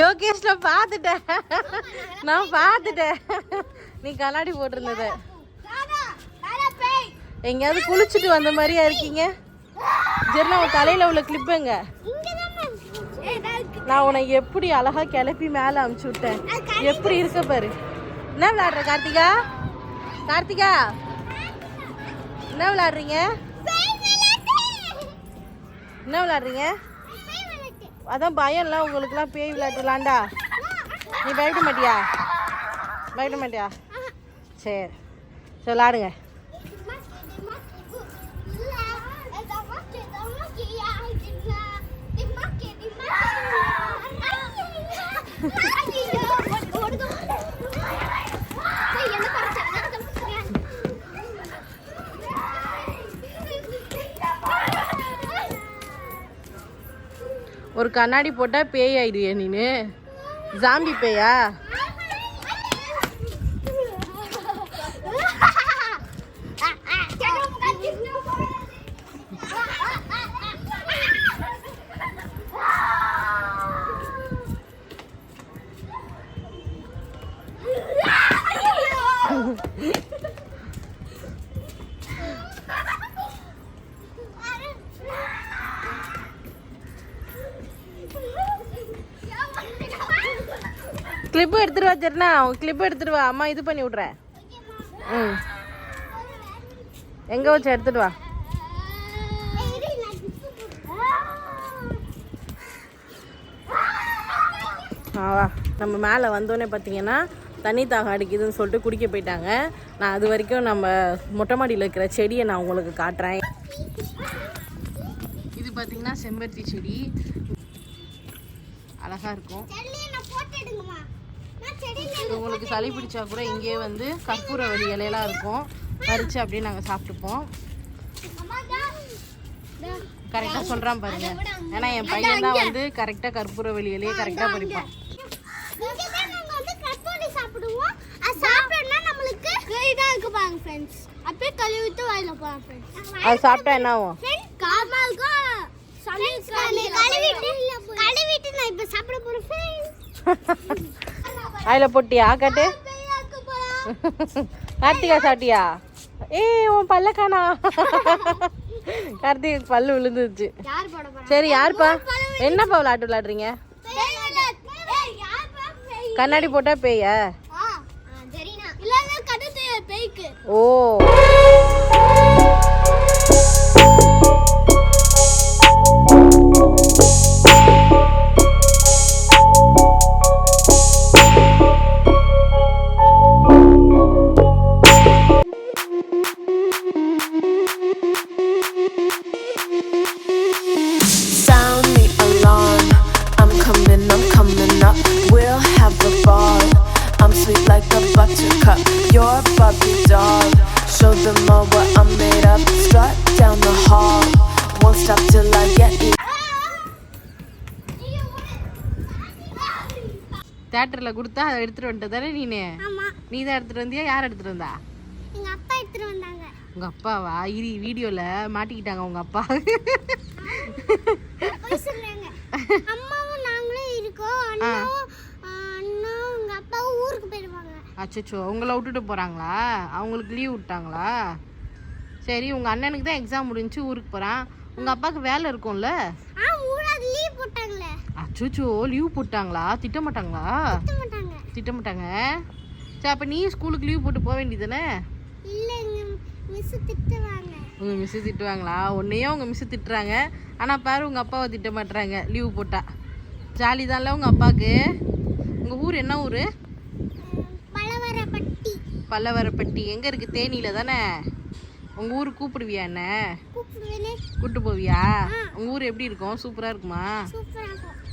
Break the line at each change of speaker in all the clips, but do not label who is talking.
யோகேஷ் நான் பார்த்துட்டேன். நான் பார்த்துட்டேன். நீ கண்ணாடி போட்டிருந்தத. எங்கேயாவது குளிச்சுட்டு வந்த மாதிரியா இருக்கீங்க? ஜெர்னா உன் தலையில உள்ள கிளிப்புங்க நான் உன்னை எப்படி அழகா கிளப்பி மேல அமுச்சு விட்டேன். எப்படி இருக்க பாரு. என்ன விளாடுற கார்த்திகா? கார்த்திகா? என்ன விளாடுறீங்க என்ன விளாடுறீங்க அதான் இல்லை உங்களுக்குலாம் பேய் விளையாட்டுலாண்டா நீ பயப்பட மாட்டியா? பயப்பட மாட்டியா? சரி. சரி விளாடுங்க கண்ணாடி போட்டா பேய் ஆயிடுவியா நீனு ஜாம்பி பேயா கிளிப்பு எடுத்துட்டு வா சரிண்ணா உன் கிளிப்பு எடுத்துட்டு வா. அம்மா இது பண்ணி விட்றேன். ம். எங்கே வச்சு எடுத்துட்டு வா. ஆவா வா. நம்ம மேலே வந்தோடனே பார்த்தீங்கன்னா தண்ணி தாகம் அடிக்குதுன்னு சொல்லிட்டு குடிக்க போயிட்டாங்க. நான் அது வரைக்கும் நம்ம மொட்டை மாடியில் இருக்கிற செடியை நான் உங்களுக்கு காட்டுறேன். இது பார்த்தீங்கன்னா செம்பருத்தி செடி. அழகாக இருக்கும். உங்களுக்கு சளி பிடிச்சா கூட இங்கேயே வந்து கற்பூரவள்ளி இலையெல்லாம் இருக்கும். பறித்து அப்படியே நாங்கள் சாப்பிட்டுப்போம். கரெக்டாக சொல்கிறான் பாருங்க. ஏன்னா என் பையன் தான் வந்து கரெக்டாக கற்பூரவள்ளி இலையை கரெக்டாக பறிப்பான்
அப்படியே கழுவிட்டு வாயில போலாம் ஃப்ரெண்ட்ஸ்
அது சாப்பிட்டா என்ன ஆகும்?
கழுவிட்டு நான் இப்ப சாப்பிட ஃப்ரெண்ட்ஸ்
அதில் போட்டியா? காட்டு. கார்த்திகா சாப்பிட்டியா? ஏய் உன் பல்ல காணா கார்த்திகா பல்லு விழுந்துருச்சு. சரி யாருப்பா? என்னப்பா விளையாட்டு விளையாடுறீங்க? கண்ணாடி போட்டா பேயா? ஓ.
You're a Barbie doll. Show them all what I'm made of. Strut down the hall. Won't stop till I get you.
தேட்டரில் கொடுத்தா அதை எடுத்துட்டு வந்துட்டு தானே நீனு?
ஆமா.
நீ தான் எடுத்துட்டு வந்தியா? யார் எடுத்துட்டு வந்தா?
எங்க அப்பா எடுத்துட்டு வந்தாங்க.
உங்க அப்பாவா? இரு வீடியோல மாட்டிக்கிட்டாங்க உங்க அப்பா.
அம்மாவும் நாங்களும் இருக்கோம். அண்ணாவும்
அச்சச்சோ உங்களை விட்டுட்டு போறாங்களா? அவங்களுக்கு லீவ் விட்டாங்களா? சரி உங்க அண்ணனுக்கு தான் எக்ஸாம் முடிஞ்சு ஊருக்கு போறான். உங்க அப்பாவுக்கு வேலை இருக்கும்ல?
ஊராது லீவ் போட்டாங்களே.
அச்சச்சோ லீவ் போட்டாங்களா? திட்ட மாட்டாங்களா
திட்ட மாட்டாங்க
சரி அப்ப நீ ஸ்கூலுக்கு லீவ் போட்டு போக
இல்ல எங்க மிஸ் திட்டுவாங்க.
உங்க மிஸ் திட்டுவாங்களா? உன்னையும் உங்க மிஸ் திட்டுறாங்க. ஆனா பாரு உங்க அப்பாவை திட்ட மாட்டுறாங்க லீவ் போட்டா. ஜாலி தான்ல உங்க அப்பாவுக்கு. உங்க ஊர் என்ன ஊரு? பல்லவரப்பட்டி. எங்க இருக்கு? தேனியில தானே? உங்க ஊர் கூப்பிடுவியா என்ன?
கூப்பிடுவேனே.
கூட்டு போவியா? உங்க ஊர் எப்படி இருக்கும்? சூப்பரா இருக்குமா?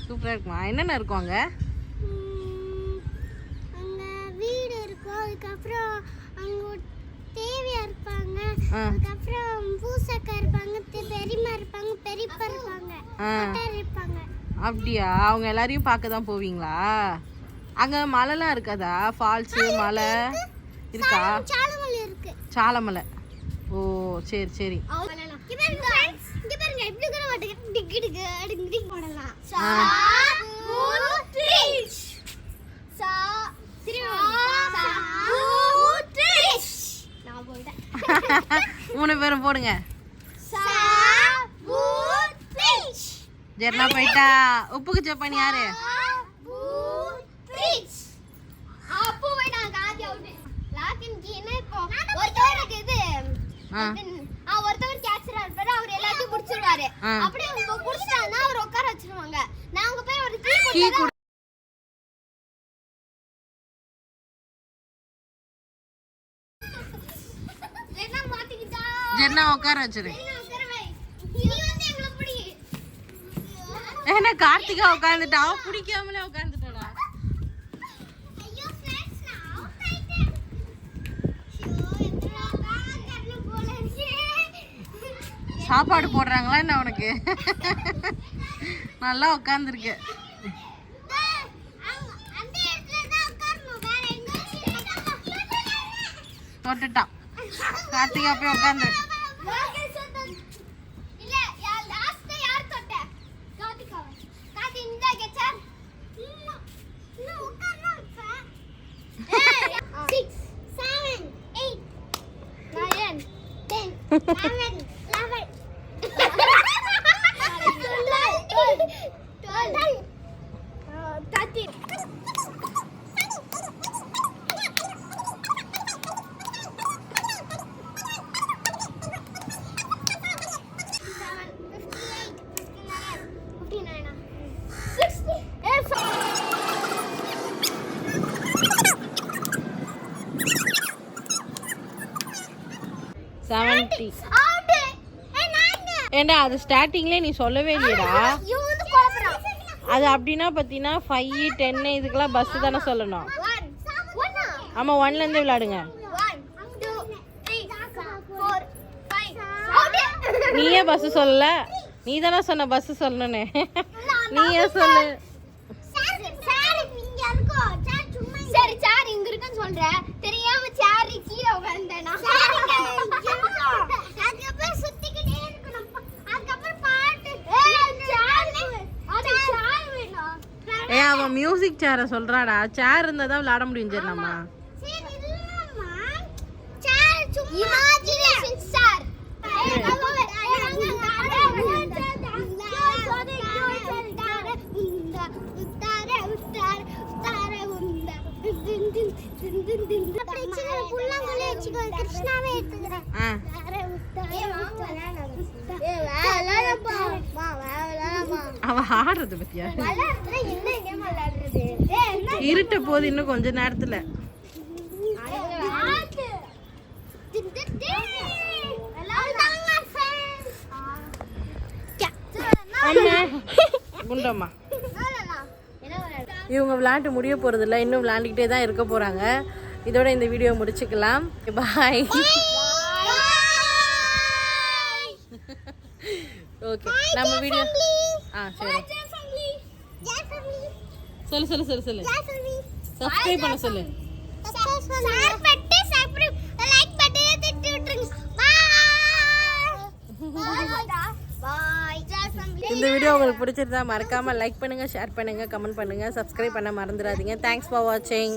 சூப்பரா இருக்கும்.
என்னென்ன இருக்கும் அங்க?
வீடு இருக்கும். அதுக்கப்புறம் அங்க ஒரு தேவியா இருப்பாங்க. அதுக்கப்புறம் பூசக்கா இருப்பாங்க. பெ- பெரியம்மா இருப்பாங்க. பெரியப்பா இருப்பாங்க.
அப்படியா? அவங்க எல்லாரையும் பார்க்க தான் போவீங்களா? அங்க மலைலாம் இருக்காதா? ஃபால்ஸு மலை? இருக்கா?
சாலமலை இருக்கு.
சாலமலை ஓ சரி சரி.
மூணு
பேரும் போடுங்க. ஜெர்னா போயிட்டா. உப்புக்கு ஜப்பான் யாரு?
ஒருத்தவர் கேட்சரா இருப்பாரு. அவர் எல்லாத்தையும் புடிச்சிருவாரு. அப்படியே அவங்க புடிச்சிட்டாங்கன்னா அவர் உட்கார வச்சிருவாங்க. நாங்க போய் ஒரு கீ
உட்கார வச்சிரு. ஏன்னா கார்த்திகா உட்காந்துட்டா? பிடிக்காமலே உட்காந்துட்டாடா சாப்பாடு போடுறாங்களா என்ன உனக்கு? நல்லா உட்காந்துருக்கு தொட்டுட்டான் கார்த்திகா போய் உட்காந்து
six, seven, eight, nine, ten, eleven, eleven.
ஏண்டா அது ஸ்டார்டிங்லேயே நீ சொல்லவே இல்லையடா. அது அப்படின்னா பார்த்தீங்கன்னா ஃபைவ் டென்னு இதுக்கெல்லாம் பஸ்ஸு தானே சொல்லணும். ஆமாம் ஒன்லேருந்து விளையாடுங்க. நீயே பஸ்ஸு சொல்லல. நீ தானே சொன்ன பஸ்ஸு சொல்லணுன்னு நீயே சொல்லு.
சரி சார் இங்க இருக்குன்னு சொல்றேன் தெரியாம சாரி கீழே உட்கார்ந்தேனா அதுக்கப்புறம் சுத்திக்கிட்டே இருக்கணும் அதுக்கப்புறம் பாட்டு அது சார் வேணும்
ஏ அவன் மியூசிக் சேரை சொல்கிறாடா சேர் இருந்தால் தான் விளையாட முடியும் சரி நம்ம
கிருஷ்ணாவே எடுத்துக்கிறேன்
அவ ஆடுறது பத்தியா? இருட்ட போது இன்னும் கொஞ்ச நேரத்துல. குண்டம்மா? இவங்க விளையாட்டு முடிய போறது இல்ல இன்னும் விளையாண்டுக்கிட்டே தான் இருக்க போறாங்க. இதோட இந்த வீடியோ முடிச்சுக்கலாம். பாய் ஓகே நம்ம வீடியோ சரி. சொல்லு சொல்லு சொல்லு சொல்லு. சப்ஸ்கிரைப் பண்ண சொல்லு
Share பட்டு subscribe, like பட்டனை தட்டி விட்டுருங்க. Bye. Bye. Joy family.
இந்த வீடியோ உங்களுக்கு பிடிச்சிருந்தா மறக்காம லைக் பண்ணுங்க ஷேர் பண்ணுங்க கமெண்ட் பண்ணுங்க சப்ஸ்கிரைப் பண்ண மறந்துடாதீங்க தேங்க்ஸ் ஃபார் வாட்சிங்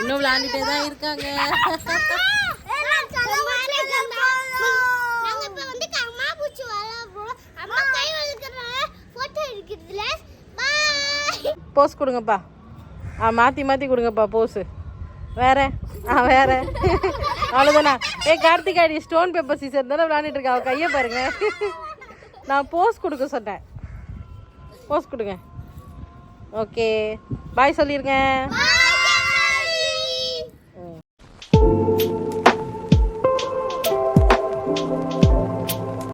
இன்னும் விளையாண்டுட்டே தான் இருக்காங்க
நாங்க இப்ப வந்து கம்மாபூச்சி விளையாடுறோம். அம்மா கை வலிக்கிறதுனால photo எடுக்கிறதுல. Bye.
போஸ் கொடுங்கப்பா. ஆ மாற்றி மாற்றி கொடுங்கப்பா போஸு வேற? ஆ வேற. அவ்வளோதானா ஏ கார்த்திகாடி ஸ்டோன் பேப்பர் சீசர் தானே விளையாண்டுட்டு இருக்கா? அவள் கையை பாருங்க. நான் போஸ் கொடுக்க சொன்னேன். போஸ் கொடுங்க. ஓகே பாய்
சொல்லிடுங்க